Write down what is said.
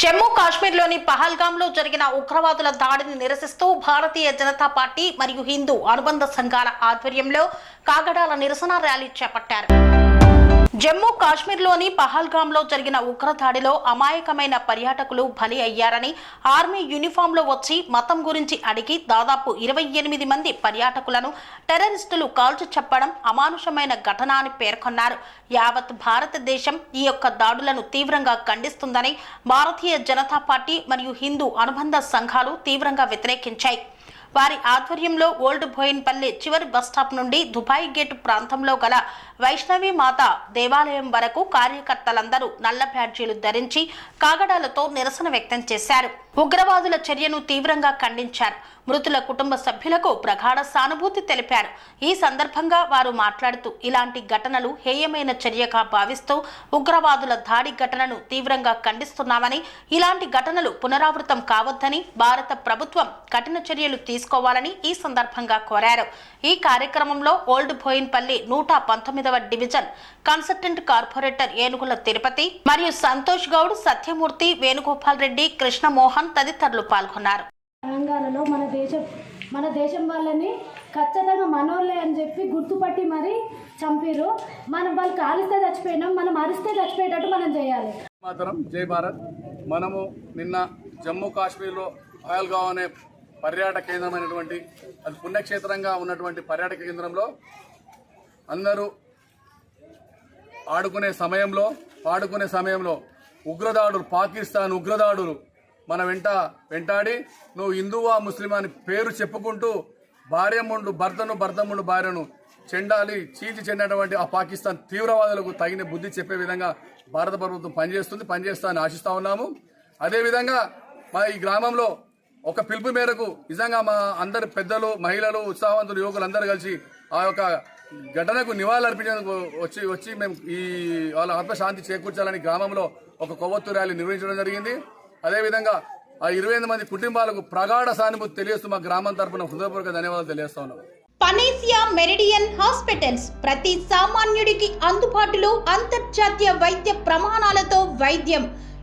జమ్మూ కాశ్మీర్లోని పహల్గామ్లో జరిగిన ఉగ్రవాదుల దాడిని నిరసిస్తూ భారతీయ జనతా పార్టీ మరియు హిందూ అనుబంధ సంఘాల ఆధ్వర్యంలో కాగడాల నిరసన ర్యాలీ చేపట్టారు. జమ్మూ కాశ్మీర్లోని పహల్గాంలో జరిగిన ఉగ్రదాడిలో అమాయకమైన పర్యాటకులు బలి అయ్యారని ఆర్మీ యూనిఫామ్లో వచ్చి మతం గురించి అడిగి దాదాపు ఇరవై ఎనిమిది మంది పర్యాటకులను టెర్రరిస్టులు కాల్చి చెప్పడం అమానుషమైన ఘటన అని పేర్కొన్నారు. యావత్ భారతదేశం ఈ యొక్క దాడులను తీవ్రంగా ఖండిస్తుందని భారతీయ జనతా పార్టీ మరియు హిందూ అనుబంధ సంఘాలు తీవ్రంగా వ్యతిరేకించాయి. వారి ఆధ్వర్యంలో ఓల్డ్ బోయిన్పల్లి చివరి బస్టాప్ నుండి దుబాయ్ గేట్ ప్రాంతంలో గల వైష్ణవి మాత దేవాలయం వరకు కార్యకర్తలందరూ నల్ల బ్యాడ్జీలు ధరించి కాగడాలతో నిరసన వ్యక్తం చేశారు. ఉగ్రవాదుల చర్యను తీవ్రంగా ఖండించారు. మృతుల కుటుంబ సభ్యులకు ప్రగాఢ సానుభూతి తెలిపారు. ఈ సందర్భంగా వారు మాట్లాడుతూ ఇలాంటి ఘటనలు హేయమైన చర్యగా భావిస్తూ ఉగ్రవాదుల దాడి ఘటనను తీవ్రంగా ఖండిస్తున్నామని ఇలాంటి ఘటనలు పునరావృతం కావద్దని భారత ప్రభుత్వం కఠిన చర్యలు తీసుకోవాలని ఈ సందర్భంగా కోరారు. ఈ కార్యక్రమంలో ఓల్డ్ బోయిన్పల్లి నూట పంతొమ్మిదవ డివిజన్ కన్సల్టెంట్ కార్పొరేటర్ ఏనుగుల తిరుపతి మరియు సంతోష్ గౌడ్ సత్యమూర్తి వేణుగోపాల్ రెడ్డి కృష్ణమోహన్ తదితరులు పాల్గొన్నారు. తెలంగాణలో మన దేశం మన దేశం వాళ్ళని ఖచ్చితంగా మనోళ్ళే అని చెప్పి గుర్తుపట్టి మరి చంపిరు మనం వాళ్ళు కాలిస్తే చచ్చిపోయినాం మనం అరిస్తే చచ్చిపోయేటట్టు మనం చేయాలి. మాతరం జై భారత్. మనము నిన్న జమ్మూ కాశ్మీర్లో పహల్గావ్ అనే పర్యాటక కేంద్రమైనటువంటి అది పుణ్యక్షేత్రంగా ఉన్నటువంటి పర్యాటక కేంద్రంలో అందరూ ఆడుకునే సమయంలో పాడుకునే సమయంలో ఉగ్రదాడులు పాకిస్తాన్ ఉగ్రదాడులు మన వెంట వెంటాడి నువ్వు హిందువా ముస్లిం అని పేరు చెప్పుకుంటూ భార్యముండు భర్తను భర్తముండు భార్యను చెండాలి చీల్చి చెందినటువంటి ఆ పాకిస్తాన్ తీవ్రవాదులకు తగిన బుద్ధి చెప్పే విధంగా భారత ప్రభుత్వం పనిచేస్తుంది పనిచేస్తా అని ఆశిస్తా ఉన్నాము. అదేవిధంగా మా ఈ గ్రామంలో ఒక పిలుపు మేరకు నిజంగా మా అందరి పెద్దలు మహిళలు ఉత్సాహవంతులు యువకులు అందరూ కలిసి ఆ యొక్క ఘటనకు నివాళులర్పించేందుకు వచ్చి వచ్చి మేము ఈ వాళ్ళ ఆత్మశాంతి చేకూర్చాలని గ్రామంలో ఒక కొవ్వొత్తు ర్యాలీ నిర్వహించడం జరిగింది. అదేవిధంగా ఆ ఇరవై ఎనిమిది మంది కుటుంబాలకు ప్రగాఢ సానుభూతి తెలియస్తూ మా గ్రామం తరఫున హృదయపూర్వక ధన్యవాదాలు తెలియజేస్తా ఉన్నాం పనేసియా మెరిడియన్ హాస్పిటల్స్ ప్రతి సామాన్యుడికి అందుబాటులో అంతర్జాతీయ వైద్య ప్రమాణాలతో వైద్యం.